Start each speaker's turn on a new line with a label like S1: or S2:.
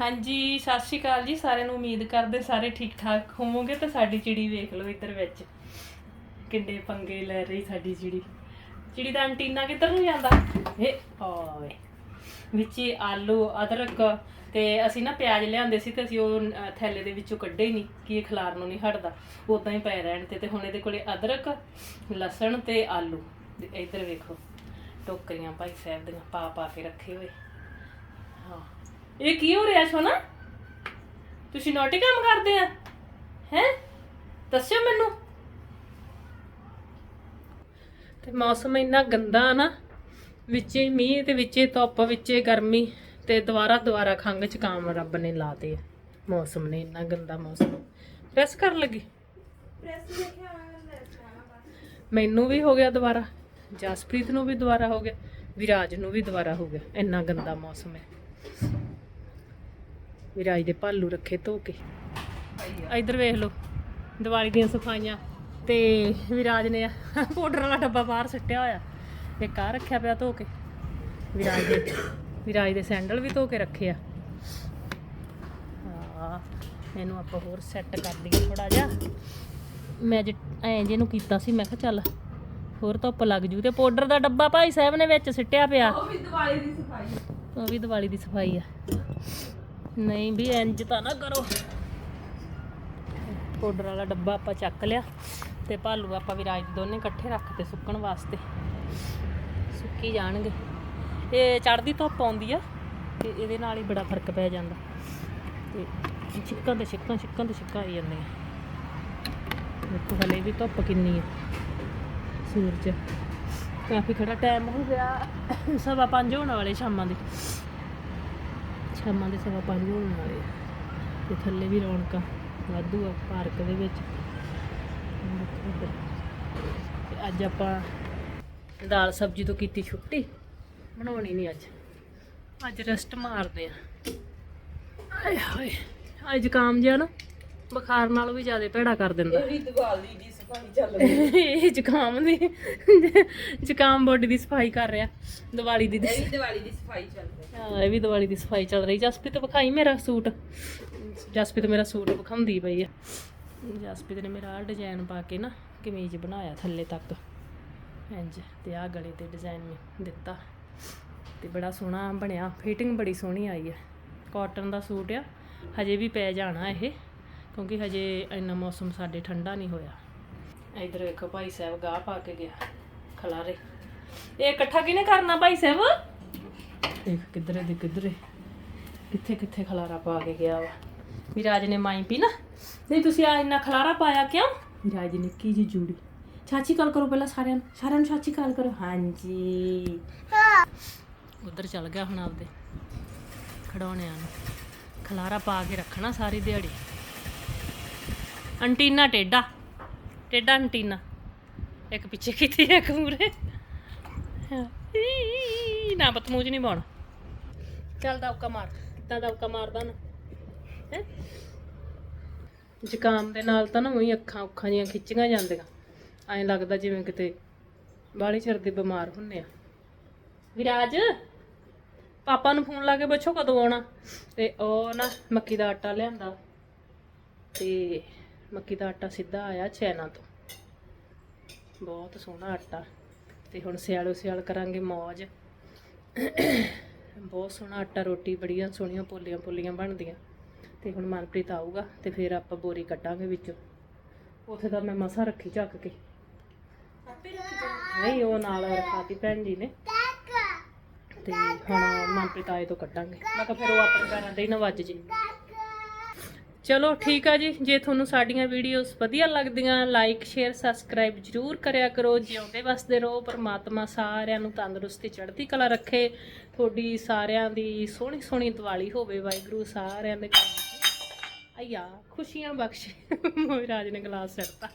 S1: ਹਾਂਜੀ ਸਤਿ ਸ਼੍ਰੀ ਅਕਾਲ ਜੀ। ਸਾਰਿਆਂ ਨੂੰ ਉਮੀਦ ਕਰਦੇ ਸਾਰੇ ਠੀਕ ਠਾਕ ਹੋਵੋਗੇ ਤਾਂ ਸਾਡੀ ਚਿੜੀ ਵੇਖ ਲਓ ਇੱਧਰ ਵਿੱਚ। ਕਿੰਨੇ ਪੰਗੇ ਲੈ ਰਹੀ ਸਾਡੀ ਚਿੜੀ। ਚਿੜੀ ਦਾ ਐਂਟੀਨਾ ਕਿੱਧਰ ਨੂੰ ਜਾਂਦਾ? ਏ ਓਏ ਵਿੱਚ ਹੀ ਆਲੂ ਅਦਰਕ ਤੇ ਅਸੀਂ ਨਾ ਪਿਆਜ਼ ਲਿਆਂਦੇ ਸੀ ਤੇ ਅਸੀਂ ਉਹ ਅਹ, ਥੈਲੇ ਦੇ ਵਿੱਚੋਂ ਕੱਢੇ ਹੀ ਨਹੀਂ ਕਿ ਇਹ ਖਲਾਰ ਨੂੰ ਨਹੀਂ ਹਟਦਾ। ਉਦਾਂ ਹੀ ਪਏ ਰਹਿਣ ਤੇ ਤੇ ਹੁਣ ਇਹਦੇ ਕੋਲੇ ਅਦਰਕ ਲਸਣ ਤੇ ਆਲੂ। ਤੇ ਇੱਧਰ ਵੇਖੋ ਟੋਕਰੀਆਂ ਭਾਈ ਸਾਹਿਬ ਦੀਆਂ ਪਾ ਪਾ ਕੇ ਰੱਖੇ ਹੋਏ। ਇਹ ਕੀ ਹੋ ਰਿਹਾ ਸੋਨਾ? ਤੁਸੀਂ ਨੋਟੀ ਕੰਮ ਕਰਦੇ ਆ? ਹੈ? ਦੱਸਿਓ ਮੈਨੂੰ। ਤੇ ਮੌਸਮ ਇੰਨਾ ਗੰਦਾ ਨਾ ਵਿੱਚੇ ਮੀਂਹ ਤੇ ਵਿੱਚੇ ਧੁੱਪ ਵਿੱਚੇ ਗਰਮੀ ਤੇ ਦੁਬਾਰਾ ਦੁਬਾਰਾ ਖੰਗ ਜ਼ੁਕਾਮ ਰੱਬ ਨੇ ਲਾਤੇ ਆ। ਮੌਸਮ ਨੇ ਇੰਨਾ ਗੰਦਾ ਮੌਸਮ। ਪ੍ਰੈਸ ਕਰਨ ਲੱਗੀ? ਮੈਨੂੰ ਵੀ ਹੋ ਗਿਆ ਦੁਬਾਰਾ ਜਸਪ੍ਰੀਤ ਨੂੰ ਵੀ ਦੁਬਾਰਾ ਹੋ ਗਿਆ ਵਿਰਾਜ ਨੂੰ ਵੀ ਦੁਬਾਰਾ ਹੋ ਗਿਆ। ਇੰਨਾ ਗੰਦਾ ਮੌਸਮ ਹੈ। ਵਿਰਾਜ ਦੇ ਭਾਲੂ ਰੱਖੇ ਧੋ ਕੇ। ਇੱਧਰ ਵੇਖ ਲਓ ਦੀਵਾਲੀ ਦੀਆਂ ਸਫਾਈਆਂ ਤੇ ਵਿਰਾਜ ਨੇ ਪਾਊਡਰ ਵਾਲਾ ਡੱਬਾ ਬਾਹਰ ਸੁੱਟਿਆ ਹੋਇਆ। ਇੱਕ ਆ ਰੱਖਿਆ ਪਿਆ ਧੋ ਕੇ। ਵਿਰਾਜ ਦੇ ਵਿਰਾਜ ਦੇ ਸੈਂਡਲ ਵੀ ਧੋ ਕੇ ਰੱਖੇ ਆ। ਹਾਂ ਇਹਨੂੰ ਆਪਾਂ ਹੋਰ ਸੈੱਟ ਕਰ ਦਈਏ ਥੋੜਾ ਜਿਹਾ। ਮੈਂ ਅੱਜ ਐਂ ਜੇ ਨੂੰ ਕੀਤਾ ਸੀ ਮੈਂ ਕਿਹਾ ਚੱਲ ਹੋਰ ਧੁੱਪ ਲੱਗ ਜੂ ਤੇ ਪਾਊਡਰ ਦਾ ਡੱਬਾ ਭਾਈ ਸਾਹਿਬ ਨੇ ਵਿੱਚ ਸਿੱਟਿਆ ਪਿਆ। ਉਹ ਵੀ ਦੀਵਾਲੀ ਦੀ ਸਫ਼ਾਈ ਉਹ ਵੀ ਦੀਵਾਲੀ ਦੀ ਸਫ਼ਾਈ ਆ। ਨਹੀਂ ਵੀ ਇੰਜ ਤਾਂ ਨਾ ਕਰੋ। ਪਾਊਡਰ ਵਾਲਾ ਡੱਬਾ ਆਪਾਂ ਚੱਕ ਲਿਆ ਤੇ ਭਾਲੂ ਆਪਾਂ ਵਿਰਾਜ ਦੇ ਦੋਨੇ ਇਕੱਠੇ ਰੱਖਤੇ ਸੁੱਕਣ ਵਾਸਤੇ। ਸੁੱਕੀ ਜਾਣਗੇ। ਇਹ ਚੜਦੀ ਧੁੱਪ ਆਉਂਦੀ ਆ ਤੇ ਇਹਦੇ ਨਾਲ ਹੀ ਬੜਾ ਫ਼ਰਕ ਪੈ ਜਾਂਦਾ। ਤੇ ਛਿੱਕਾਂ ਤੇ ਛਿੱਕਾਂ ਛਿੱਕਾਂ ਤੇ ਛਿੱਕਾਂ ਆਈ ਜਾਂਦੀਆਂ ਦੇਖੋ ਹਲੇ ਵੀ ਧੁੱਪ ਕਿੰਨੀ ਹੈ ਸੂਰਜ। ਕਾਫੀ ਖੜਾ ਟਾਈਮ ਹੋ ਗਿਆ। ਸਵਾ ਪੰਜ ਹੋਣ ਵਾਲੇ ਸ਼ਾਮਾਂ ਦੇ। ਸ਼ਾਮਾਂ ਦੇ ਸਵਾ ਪੰਜ ਹੋਣ ਵਾਲੇ ਤੇ ਥੱਲੇ ਵੀ ਰੌਣਕਾਂ ਵਾਧੂ ਆ ਪਾਰਕ ਦੇ ਵਿੱਚ। ਤੇ ਅੱਜ ਆਪਾਂ ਦਾਲ ਸਬਜ਼ੀ ਤੋਂ ਕੀਤੀ ਛੁੱਟੀ। ਬਣਾਉਣੀ ਨਹੀਂ ਅੱਜ। ਅੱਜ ਰੈਸਟ ਮਾਰਦੇ ਆ। ਆਏ ਹਾਏ, ਅੱਜ ਜ਼ੁਕਾਮ ਜਿਹਾ ਨਾ, ਬੁਖਾਰ ਨਾਲੋਂ ਵੀ ਜ਼ਿਆਦਾ ਭੈੜਾ ਕਰ ਦਿੰਦਾ।
S2: ਇਹ ਵੀ ਦੀਵਾਲੀ ਦੀ
S1: ਇਹ ਜ਼ੁਕਾਮ ਦੀ ਜ਼ੁਕਾਮ ਬੋਡੀ ਦੀ ਸਫ਼ਾਈ ਕਰ ਰਿਹਾ। ਦੀਵਾਲੀ ਦੀ
S2: ਇਹ ਵੀ ਦੀਵਾਲੀ ਦੀ ਸਫ਼ਾਈ ਚੱਲ ਰਹੀ
S1: ਹਾਂ। ਇਹ ਵੀ ਦੀਵਾਲੀ ਦੀ ਸਫ਼ਾਈ ਚੱਲ ਰਹੀ। ਜਸਪ੍ਰੀਤ ਵਿਖਾਈ ਮੇਰਾ ਸੂਟ। ਜਸਪ੍ਰੀਤ ਮੇਰਾ ਸੂਟ ਵਿਖਾਉਂਦੀ ਪਈ ਆ। ਜਸਪ੍ਰੀਤ ਨੇ ਮੇਰਾ ਆਹ ਡਿਜ਼ਾਈਨ ਪਾ ਕੇ ਨਾ ਕਮੀਜ਼ ਬਣਾਇਆ ਥੱਲੇ ਤੱਕ। ਇੰਜ ਤੇ ਆਹ ਗਲੇ ਤੇ ਡਿਜ਼ਾਈਨ ਦਿੱਤਾ। ਤੇ ਬੜਾ ਸੋਹਣਾ ਬਣਿਆ। ਫਿਟਿੰਗ ਬੜੀ ਸੋਹਣੀ ਆਈ ਹੈ ਕਾਟਨ ਦਾ ਸੂਟ ਆ। ਹਜੇ ਵੀ ਪੈ ਜਾਣਾ ਇਹ ਕਿਉਂਕਿ ਹਜੇ ਇੰਨਾ ਮੌਸਮ ਸਾਡੇ ਠੰਡਾ ਨਹੀਂ ਹੋਇਆ। ਇਧਰ ਵੇਖੋ ਭਾਈ ਸਾਹਿਬ ਗਾਹ ਪਾ ਕੇ ਗਿਆ ਖਲਾਰੇ ਇਹ ਇਕੱਠਾ ਕਿਹਨੇ ਕਰਨਾ ਭਾਈ ਸਾਹਿਬ? ਦੇਖ ਕਿੱਧਰੇ ਦੇ ਕਿੱਧਰੇ ਕਿੱਥੇ ਕਿੱਥੇ ਖਲਾਰਾ ਪਾ ਕੇ ਗਿਆ ਵਾ। ਵਿਰਾਜ ਨੇ ਮਾਈ ਪੀ ਨਾ। ਨਹੀਂ, ਤੁਸੀਂ ਆ ਇੰਨਾ ਖਲਾਰਾ ਪਾਇਆ ਕਿਉਂ? ਵਿਰਾਜ ਦੀ ਨਿੱਕੀ ਜੀ ਜੂੜੀ। ਚਾਚੀ ਕਾਲ ਕਰੋ ਪਹਿਲਾਂ ਸਾਰਿਆਂ ਨੂੰ। ਸਾਰਿਆਂ ਨੂੰ ਚਾਚੀ ਕਾਲ ਕਰੋ। ਹਾਂਜੀ। ਉਧਰ ਚੱਲ ਗਿਆ ਹੁਣ ਆਪਦੇ ਖੜਾਉਣਿਆਂ ਨੂੰ। ਖਲਾਰਾ ਪਾ ਕੇ ਰੱਖਣਾ ਸਾਰੀ ਦਿਹਾੜੀ। ਅੰਟੀਨਾ ਟੇਡਾ ਟੇਡਾ ਅੰਟੀਨਾ ਇੱਕ ਪਿੱਛੇ ਕੀਤੀ ਇੱਕ ਮੂਰੇ ਨਾ ਬਤਮੂਜ ਨਹੀਂ ਪਾਉਣਾ। ਚੱਲ ਦੌਕਾ ਮਾਰ, ਕਿੱਦਾਂ ਦੌਕਾ ਮਾਰਦਾ ਨਾ। ਹੈ? ਜ਼ੁਕਾਮ ਦੇ ਨਾਲ ਤਾਂ ਨਾ ਉਹੀ ਅੱਖਾਂ ਉੱਖਾਂ ਜੀਆਂ ਖਿੱਚੀਆਂ ਜਾਂਦੀਆਂ। ਐਂ ਲੱਗਦਾ ਜਿਵੇਂ ਕਿਤੇ ਬਾਹਲੀ ਚਿਰ ਦੇ ਬਿਮਾਰ ਹੁੰਨੇ ਆ। ਵਿਰਾਜ, ਪਾਪਾ ਨੂੰ ਫੋਨ ਲਾ ਕੇ ਪੁੱਛੋ ਕਦੋਂ ਆਉਣਾ। ਤੇ ਉਹ ਨਾ ਮੱਕੀ ਦਾ ਆਟਾ ਲਿਆਂਦਾ। ਤੇ ਮੱਕੀ ਦਾ ਆਟਾ ਸਿੱਧਾ ਆਇਆ ਚਾਈਨਾ ਤੋਂ। ਬਹੁਤ ਸੋਹਣਾ ਆਟਾ। ਤੇ ਹੁਣ ਸਿਆਲੋ ਸਿਆਲ ਕਰਾਂਗੇ ਮੌਜ। ਬਹੁਤ ਸੋਹਣਾ ਆਟਾ, ਰੋਟੀ ਬੜੀਆਂ ਸੋਹਣੀਆਂ ਪੋਲੀਆਂ ਪੋਲੀਆਂ ਬਣਦੀਆਂ। ਤੇ ਹੁਣ ਮਨਪ੍ਰੀਤ ਆਊਗਾ ਤੇ ਫਿਰ ਆਪਾਂ ਬੋਰੀ ਕੱਢਾਂਗੇ ਵਿੱਚੋਂ। ਉੱਥੇ ਤਾਂ ਮੈਂ ਮਸਾ ਰੱਖੀ ਚੱਕ ਕੇ। ਨਹੀਂ, ਉਹ ਨਾਲ ਰਖਾਤੀ ਭੈਣ ਜੀ ਨੇ। ਤੇ ਹੁਣ ਮਨਪ੍ਰੀਤ ਆਏ ਤੋਂ ਕੱਢਾਂਗੇ। ਮੈਂ ਕਿਹਾ ਫਿਰ ਉਹ ਆਪਣੇ ਘਰਾਂ ਤੇ ਹੀ ਨਾ ਵੱਜ ਜੇ। ਚਲੋ ਠੀਕ ਆ ਜੀ, ਜੇ ਤੁਹਾਨੂੰ ਸਾਡੀਆਂ ਵੀਡੀਓਜ਼ ਵਧੀਆ ਲੱਗਦੀਆਂ ਲਾਈਕ ਸ਼ੇਅਰ ਸਬਸਕ੍ਰਾਈਬ ਜਰੂਰ ਕਰਿਆ ਕਰੋ, ਜਿਉਂਦੇ ਵਸਦੇ ਰਹੋ, ਪਰਮਾਤਮਾ ਸਾਰਿਆਂ ਨੂੰ ਤੰਦਰੁਸਤੀ, ਚੜ੍ਹਦੀ ਕਲਾ ਰੱਖੇ, ਤੁਹਾਡੀ ਸਾਰਿਆਂ ਦੀ ਸੋਹਣੀ ਸੋਹਣੀ ਦੀਵਾਲੀ ਹੋਵੇ, ਵਾਹਿਗੁਰੂ ਸਾਰਿਆਂ ਦੇ ਘਰ ਵਿੱਚ। ਅਈਆ ਖੁਸ਼ੀਆਂ ਬਖਸ਼ੇ ਮੋਹਿਰਾਜ ਨੇ ਗਲਾਸ ਸਿੱਟਤਾ